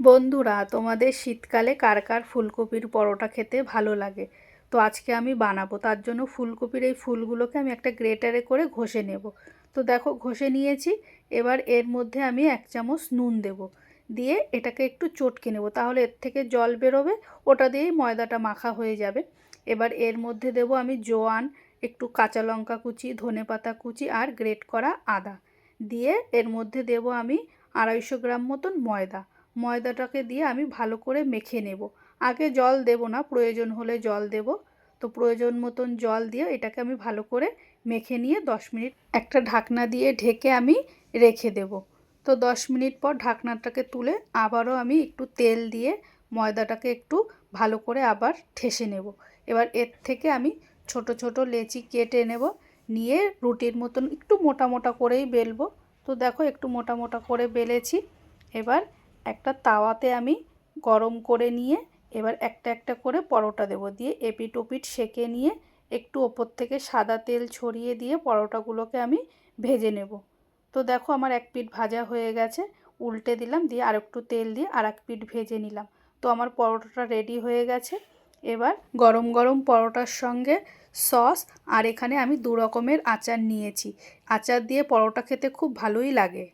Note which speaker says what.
Speaker 1: বন্ধুরা, তোমাদের শীতকালে কার কার ফুলকপির পরোটা খেতে ভালো লাগে? তো আজকে আমি বানাবো। তার জন্য ফুলকপির এই ফুলগুলোকে আমি একটা গ্রেটারে করে ঘষে নেব। তো দেখো, ঘষে নিয়েছি। এবার এর মধ্যে আমি এক চামচ নুন দেব। দিয়ে এটাকে একটু চটকে নেব। তাহলে এর থেকে জল বেরোবে, ওটা দিয়েই ময়দাটা মাখা হয়ে যাবে। এবার এর মধ্যে দেব আমি জোয়ান, একটু কাঁচা লঙ্কা কুচি, ধনে পাতা কুচি আর গ্রেট করা আদা। দিয়ে এর মধ্যে দেব আমি আড়াইশো গ্রাম মতন ময়দা। ময়দাটাকে দিয়ে আমি ভালো করে মেখে নেব। আগে জল দেব না, প্রয়োজন হলে জল দেব। তো প্রয়োজন মতন জল দিয়ে এটাকে আমি ভালো করে মেখে নিয়ে দশ মিনিট একটা ঢাকনা দিয়ে ঢেকে আমি রেখে দেব। তো দশ মিনিট পর ঢাকনাটাকে তুলে আবারও আমি একটু তেল দিয়ে ময়দাটাকে একটু ভালো করে আবার ঠেসে নেব। এবার এর থেকে আমি ছোট ছোট লেচি কেটে নেব। নিয়ে রুটির মতন একটু মোটা মোটা করেই বেলবো। তো দেখো একটু মোটা মোটা করে বেলেছি। এবার একটা তাওয়াতে আমি গরম করে নিয়ে এবার একটা একটা করে পরোটা দেবো। দিয়ে এপিট ওপিট সেকে নিয়ে একটু ওপর থেকে সাদা তেল ছড়িয়ে দিয়ে পরোটাগুলোকে আমি ভেজে নেব। তো দেখো আমার এক পিঠ ভাজা হয়ে গেছে, উল্টে দিলাম দিয়ে আর একটু তেল দিয়ে আর এক পিঠ ভেজে নিলাম। তো আমার পরোটাটা রেডি হয়ে গেছে। এবার গরম গরম পরোটার সঙ্গে সস আর এখানে আমি দু রকমের আচার নিয়েছি। আচার দিয়ে পরোটা খেতে খুব ভালোই লাগে।